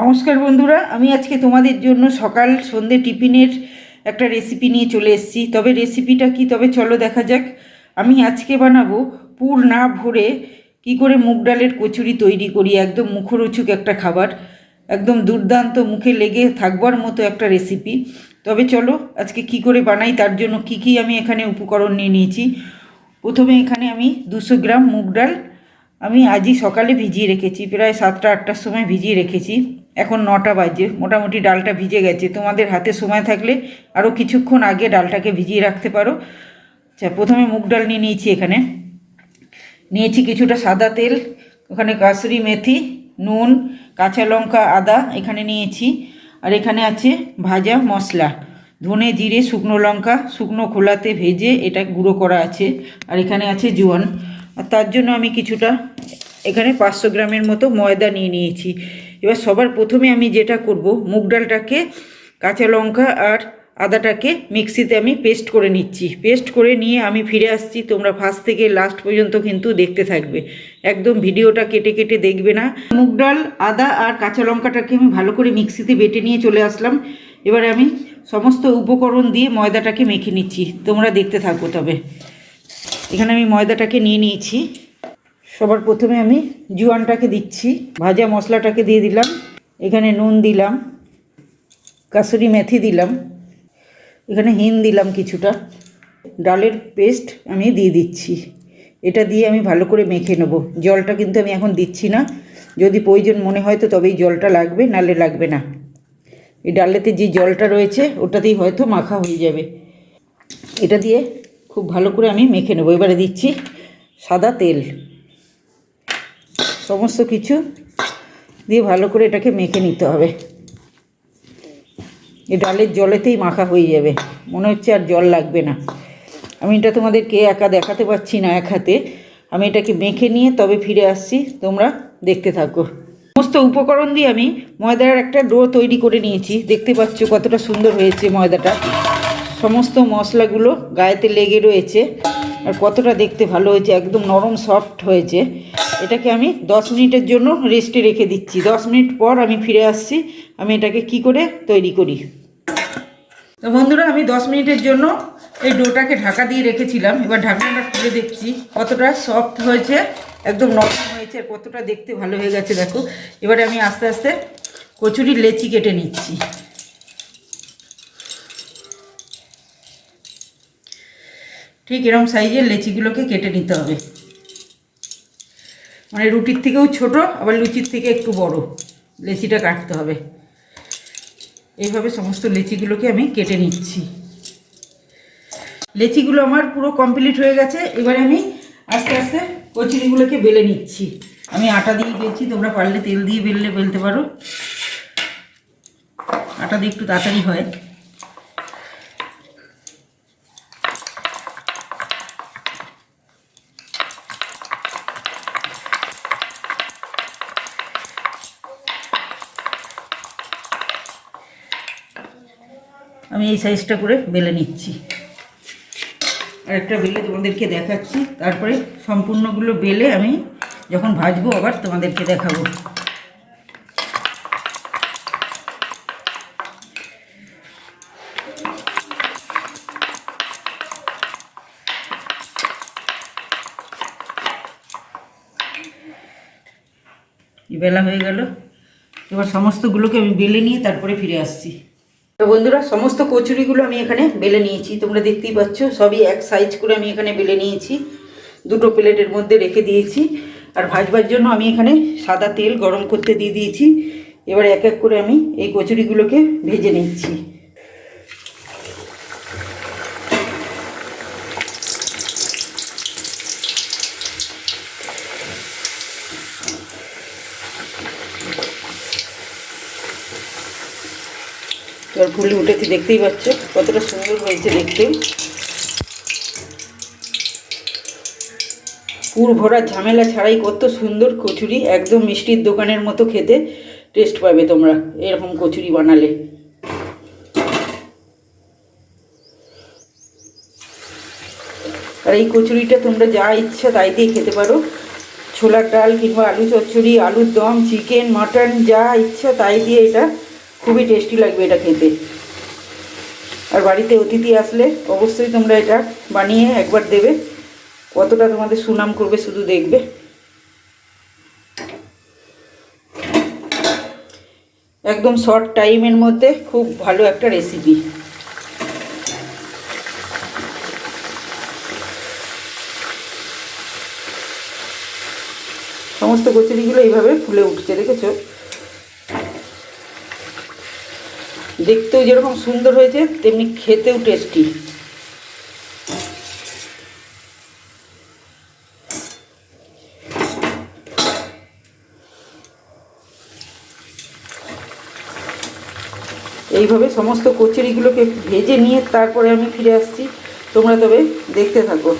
নমস্কার বন্ধুরা, আমি আজকে তোমাদের জন্য সকাল সন্ধে টিফিনের একটা রেসিপি নিয়ে চলে এসেছি। তবে রেসিপিটা কি? তবে চলো দেখা যাক। আমি আজকে বানাবো পুর না ভরে কি করে মুগ ডালের কচুরি তৈরি করি, একদম মুখরোচক একটা খাবার, একদম দুর্দান্ত মুখে লেগে থাকবার মতো একটা রেসিপি তবে চলো আজকে কি করে বানাই, তার জন্য কি কি আমি এখানে উপকরণ নিয়ে নিয়েছি। প্রথমে এখানে আমি দুশো গ্রাম মুগ ডাল আমি আজই সকালে ভিজিয়ে রেখেছি, প্রায় সাতটা আটটার সময় ভিজিয়ে রেখেছি। এখন নটা বাজে, মোটামুটি ডালটা ভিজে গেছে। তোমাদের হাতে সময় থাকলে আরও কিছুক্ষণ আগে ডালটাকে ভিজিয়ে রাখতে পারো। আচ্ছা প্রথমে মুগ ডাল নিয়ে নিয়েছি এখানে। নিয়েছি কিছুটা সাদা তেল, ওখানে কাসুরি মেথি, নুন, কাঁচা লঙ্কা, আদা এখানে নিয়েছি। আর এখানে আছে ভাজা মশলা, ধনে জিরে, শুকনো লঙ্কা, শুকনো খোলাতে ভেজে এটা গুঁড়ো করা আছে। আর এখানে আছে জোয়ান। আর তার জন্য আমি কিছুটা এখানে পাঁচশো গ্রামের মতো ময়দা নিয়ে নিয়েছি। এবার সবার প্রথমে আমি যেটা করব, মুগ ডালটাকে, কাঁচা লঙ্কা আর আদাটাকে মিক্সিতে আমি পেস্ট করে নিচ্ছি। পেস্ট করে নিয়ে আমি ফিরে আসছি, তোমরা ফার্স্ট থেকে লাস্ট পর্যন্ত কিন্তু দেখতে থাকবে। একদম ভিডিওটা কেটে কেটে দেখবে না। মুগ ডাল, আদা আর কাঁচা লঙ্কাটাকে আমি ভালো করে মিক্সিতে বেটে নিয়ে চলে আসলাম। এবারে আমি সমস্ত উপকরণ দিয়ে ময়দাটাকে মেখে নিচ্ছি। তোমরা দেখতে থাকো তবে। এখানে আমি ময়দাটাকে নিয়ে নিয়েছি। সবার প্রথমে আমি জোয়ানটাকে দিচ্ছি। ভাজা মশলাটাকে দিয়ে দিলাম। এখানে নুন দিলাম। কাসুরি মেথি দিলাম। এখানে হিন দিলাম কিছুটা। ডালের পেস্ট আমি দিয়ে দিচ্ছি। এটা দিয়ে আমি ভালো করে মেখে নেব। জলটা কিন্তু আমি এখন দিচ্ছি না। যদি প্রয়োজন মনে হয় তো তবেই জলটা লাগবে, নালে লাগবে না। এই ডালেতে যে জলটা রয়েছে, ওটাতেই হয়তো মাখা হয়ে যাবে। এটা দিয়ে খুব ভালো করে আমি মেখে নেব। এবারে দিচ্ছি সাদা তেল। সমস্ত কিছু দিয়ে ভালো করে এটাকে মেখে নিতে হবে। এই ডালের জলেতেই মাখা হয়ে যাবে। মনে হচ্ছে আর জল লাগবে না। আমি এটা তোমাদেরকে একা দেখাতে পারছি না এক হাতে। আমি এটাকে মেখে নিয়ে তবে ফিরে আসছি। তোমরা দেখতে থাকো। সমস্ত উপকরণ দিয়ে আমি ময়দার একটা ডো তৈরি করে নিয়েছি। দেখতে পাচ্ছ কতটা সুন্দর হয়েছে ময়দাটা। সমস্ত মশলাগুলো গায়েতে লেগে রয়েছে। আর কতটা দেখতে ভালো হয়েছে, একদম নরম সফট হয়েছে। এটাকে আমি দশ মিনিটের জন্য রেস্টে রেখে দিচ্ছি। দশ মিনিট পর আমি ফিরে আসছি, আমি এটাকে কি করে তৈরি করি। তো বন্ধুরা, আমি দশ মিনিটের জন্য এই ডোটাকে ঢাকা দিয়ে রেখেছিলাম। এবার ঢাকনাটা খুলে দেখছি, কতটা সফট হয়েছে, একদম নরম হয়েছে কতটা দেখতে ভালো হয়ে গেছে, দেখো। এবারে আমি আস্তে আস্তে কচুরির লেচি কেটে নিচ্ছি। ঠিক এরকম সাইজের লেচিগুলোকে কেটে নিতে হবে। মানে রুটির থেকেও ছোট, আবার লুচির থেকে একটু বড় লেচিটা কাটতে হবে। এইভাবে সমস্ত লেচিগুলোকে আমি কেটে নিচ্ছি। লেচিগুলো আমার পুরো কমপ্লিট হয়ে গেছে, এবারে আমি আস্তে আস্তে কচুরিগুলোকে বেলে নিচ্ছি। আমি আটা দিয়ে বেলছি, তোমরা পারলে তেল দিয়ে বেললে, বেলতে পারো। আটা দিয়ে একটু তাড়াতাড়ি হয়। আমি এই সাইজটা করে বেলে নিচ্ছি। আর একটা বেলে তোমাদেরকে দেখাচ্ছি। তারপরে সম্পূর্ণগুলো বেলে আমি যখন ভাজবো আবার তোমাদেরকে দেখাবো। বেলা হয়ে গেল। এবার সমস্তগুলোকে আমি বেলে নিয়ে তারপরে ফিরে আসছি। তো বন্ধুরা, সমস্ত কচুরিগুলো আমি এখানে বেলে নিয়েছি। তোমরা দেখতেই পাচ্ছ, সবই এক সাইজ করে আমি এখানে বেলে নিয়েছি। দুটো প্লেটের মধ্যে রেখে দিয়েছি। আর ভাজবার জন্য আমি এখানে সাদা তেল গরম করতে দিয়ে দিয়েছি। এবার এক এক করে আমি এই কচুরিগুলোকে ভেজে নিচ্ছি। এবার ফুলে উঠেছে, দেখতেই পাচ্ছ, কতটা সুন্দর হয়েছে দেখতে। পুর ভরা ঝামেলা ছাড়াই কত সুন্দর কচুরি, একদম মিষ্টির দোকানের মতো খেতে টেস্ট পাবে তোমরা, এরকম কচুরি বানালে। আর এই কচুরিটা তোমরা যা ইচ্ছা তাই দিয়ে খেতে পারো। ছোলার ডাল কিংবা আলু চচ্চড়ি, আলুর দম, চিকেন, মাটন, যা ইচ্ছা তাই দিয়ে এটা খুবই টেস্টি লাগবে এটা খেতে। আর বাড়িতে অতিথি আসলে অবশ্যই তোমরা এটা বানিয়ে একবার দেবে। কতটা তোমাদের সুনাম করবে শুধু দেখবে। একদম শর্ট টাইমের মধ্যে খুব ভালো একটা রেসিপি সমস্ত কচুরিগুলো এইভাবে ফুলে উঠছে, দেখেছ? দেখতেও যেরকম সুন্দর হয়েছে, তেমনি খেতেও টেস্টি এইভাবে সমস্ত কচুরিগুলোকে ভেজে নিয়ে তারপরে আমি ফিরে আসছি। তোমরা তবে দেখতে থাকো।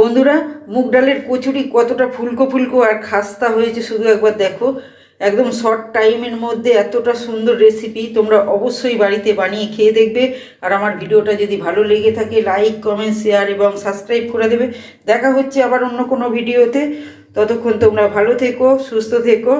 বন্ধুরা, মুগ ডালের কচুরি কতটা ফুলকো ফুলকো আর খাস্তা হয়েছে, শুধু একবার দেখো। একদম শর্ট টাইমের মধ্যে এতটা সুন্দর রেসিপি তোমরা অবশ্যই বাড়িতে বানিয়ে খেয়ে দেখবে। আর আমার ভিডিওটা যদি ভালো লেগে থাকে লাইক কমেন্ট শেয়ার এবং সাবস্ক্রাইব করে দেবে। দেখা হচ্ছে আবার অন্য কোনো ভিডিওতে ততক্ষণ তোমরা ভালো থেকো, সুস্থ থেকো।